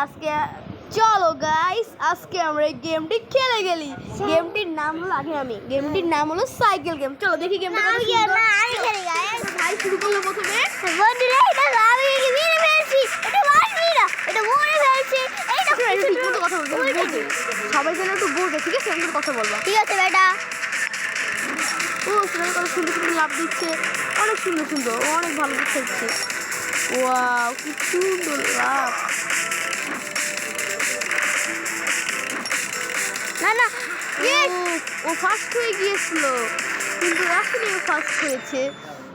আজকে চলো গাইস আজকে আমরা এই গেমটি খেলে গেলি। গেমটির নাম হলো আগে আমি গেমটির নাম হলো সাইকেল গেম চলো দেখি গেমটা আমি সুন্দর। খেলি গাইস ভাই শুরু করল প্রথমে। বন্ধুরা এটা আমি মেরে ফেলছি। এটা মারবি না এটা মরে ফেলছি। এই দেখো ঠিক মতো কথা বলবে সবাই যেন একটু বলবে ঠিক আছে? আমি কথা বলব। ঠিক আছে বেটা। ও সেখানে কত সুন্দর সুন্দর লাভ দিচ্ছে। অনেক সুন্দর সুন্দর অনেক ভালো খেলছে ওয়াও কি সুন্দর লাভ না ও ফার্স্ট হয়ে গিয়েছিল। কিন্তু এখনই ও ফার্স্ট হয়েছে।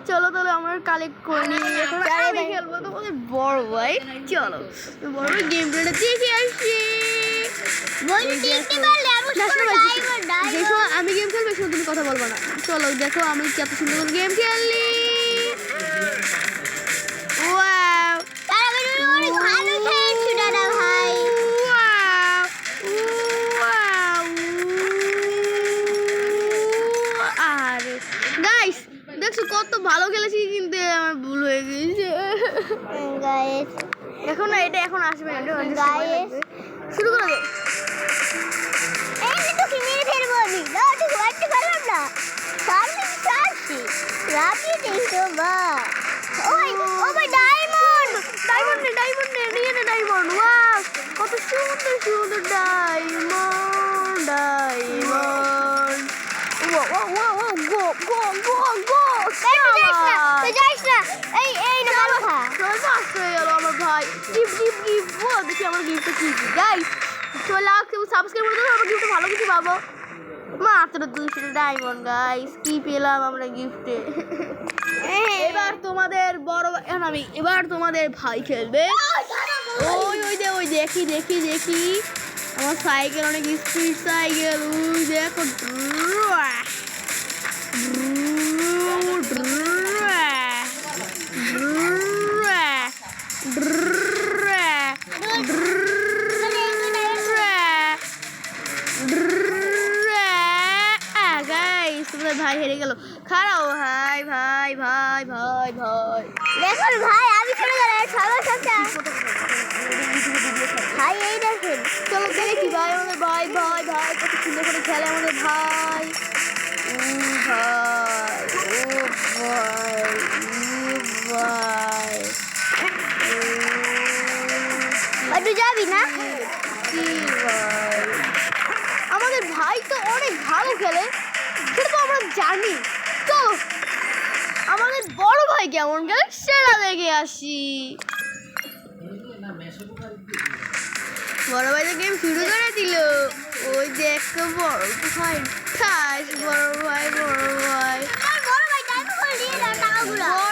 চলো তাহলে আমরা কালেক্ট করে নিই। এখন আমি। খেলব তোমাদের বড় ভাই। চলো বড় ভাই গেম প্লেটা দেখে আসি। আমি গেম খেলব তুমি কথা বলব না। চলো দেখো আমি কত সুন্দর গেম খেললি। দেখছ কত ভালো খেলেছি কিন্তু? আমার ভুল হয়ে গেছে গাইস এখন না এটা এখন আসবে না। শুরু করে দে। এই তো কি মেরে ফেলব আমি। না ঠিক করতে পারলাম না। সামনে চাচ্ছি রাবি দেখো বা ওই ও ভাই ডায়মন্ড ডায়মন্ড নে ডায়মন্ড নে নিয়ে নে ডায়মন্ড ওয়াও কত সুন্দর সুন্দর ডায়মন্ড ডায়মন্ড গো গো তুই যাইস না এই এই না সবাই ফার্স্ট হয়ে গেল আমার ভাই গিফট গিফট গিফট বল দেখি আমার গিফটটা কি কি গাইস চলে লাখ সাবস্ক্রাইব করে দাও আমার গিফটে ভালো কিছু পাবো মাত্র দুশো ডায়মন্ড গাইস কি পেলাম আমরা গিফটে এবার তোমাদের বড় ভাই- আমি এবার তোমাদের ভাই খেলবে ওই ওই দে ওই দেখি দেখি দেখি আমার সাইকেল অনেক স্পিড সাইকেল ওই দেখো ভাই হেরে গেল। খারাপ ভাই ভাই ভাই ভাই ভাই। দেখুন ভাই আমি চলে গেলাম সবার সাথে ভাই এই দেখুন। চলো দেখি ভাই আমাদের ভাই ভাই ভাই কত সুন্দর করে খেলে আমাদের ভাই। ও ভাই ও ভাই ও ভাই। যাবি না? আমাদের ভাই তো অনেক ভালো খেলে। জানি। তো আমাদের বড় ভাই কেমন গেল? সেটা দেখে আসি। বড় ভাই তো গেম শুরু করে দিল। ওই দেখো বড় ভাই। ঠাস বড় ভাই বড় ভাই। বড় ভাই টাকাগুলো।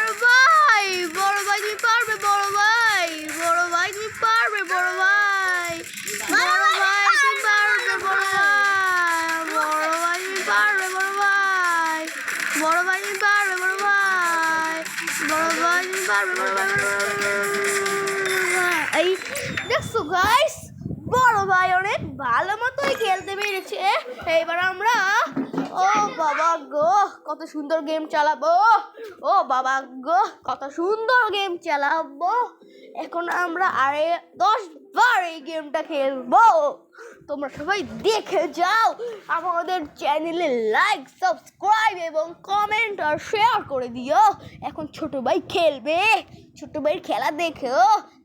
এই দেখছ গাইস বড় ভাই অনেক ভালো মতোই খেলতে পেরেছে। এইবার আমরা, ও বাবা গো, কত সুন্দর গেম চালাবো। ও বাবা গো, কত সুন্দর গেম চালাবো। এখন আমরা আরে দশ বার এই গেমটা খেলব। তোমরা সবাই দেখে যাও আমাদের চ্যানেলে লাইক সাবস্ক্রাইব এবং কমেন্ট আর শেয়ার করে দিও। এখন ছোট ভাই খেলবে। ছোট ভাইয়ের খেলা দেখো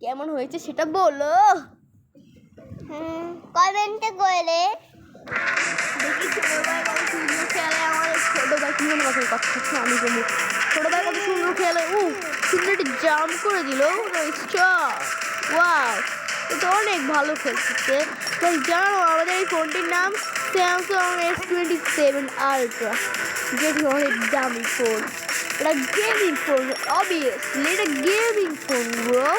কেমন হয়েছে সেটা বলো। কমেন্টে কইলে দেখি ছোট ভাই কত সুন্দর খেলে। আমাদের ছোট ভাই কি মনে কথা কথা আমি বলি। ছোট ভাই কত সুন্দর খেলে। উ সুন্দর জাম্প করে দিল। ওয়াও এটা অনেক ভালো খেলতেছে জানো, আমাদের এই ফোনটির নাম Samsung S twenty seven ultra যেটি অনেক দামি ফোন। এটা গেমিং ফোন অবভিয়াসলি এটা গেমিং ফোন ব্রো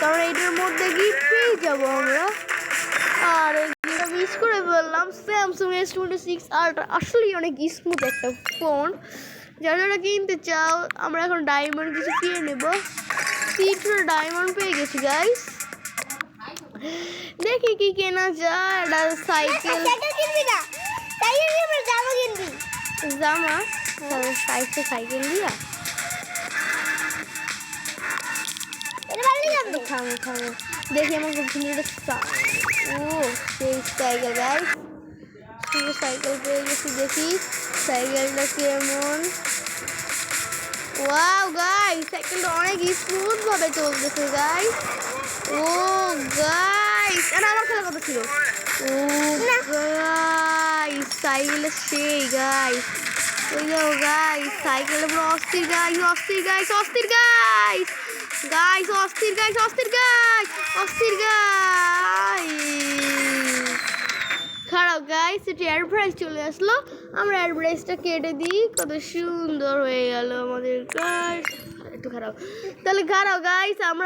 কারণ এটার মধ্যে গিফট পেয়ে যাব আমরা। আর এটা মিস করে বললাম Samsung S twenty six ultra আসলেই অনেক স্মুথ একটা ফোন যারা যারা কিনতে চাও, আমরা এখন ডায়মন্ড কিছু কিনে নেব। তিনটে ডায়মন্ড পেয়ে গেছি গাইস দেখি কি কেনা যায় একটা সাইকেল। সাইকেল কিনবি না। সাইকেল কিনবি জামা কিনবি। জামা? সাইকেল সাইকেল দিয়া? থামো থামো। দেখি আমার সুন্দর ও সেই সাইকেল গাইস সাইকেল পেয়ে গেছি দেখি। সাইকেলটা কেমন? ওয়াও গাইস সাইকেলটা অনেক স্মুথ ভাবে চলতেছে গাইস ও গাইস আর আমার খেলা কথা ছিল। ও গাইস সাইকেল সেই গাইস ওই যাও গাইস সাইকেলে পুরো অস্থির গাইস অস্থির গাইস অস্থির গাইস গাইস অস্থির গাইস অস্থির গাইস অস্থির গাইস খারাপ গাইস এটি প্রাইস চলে আসলো। আমরা এয়ার প্রাইসটা কেটে দিই। কত সুন্দর হয়ে গেল আমাদের গাইস একটু খারাপ। তাহলে খারাপ গাইস আমরা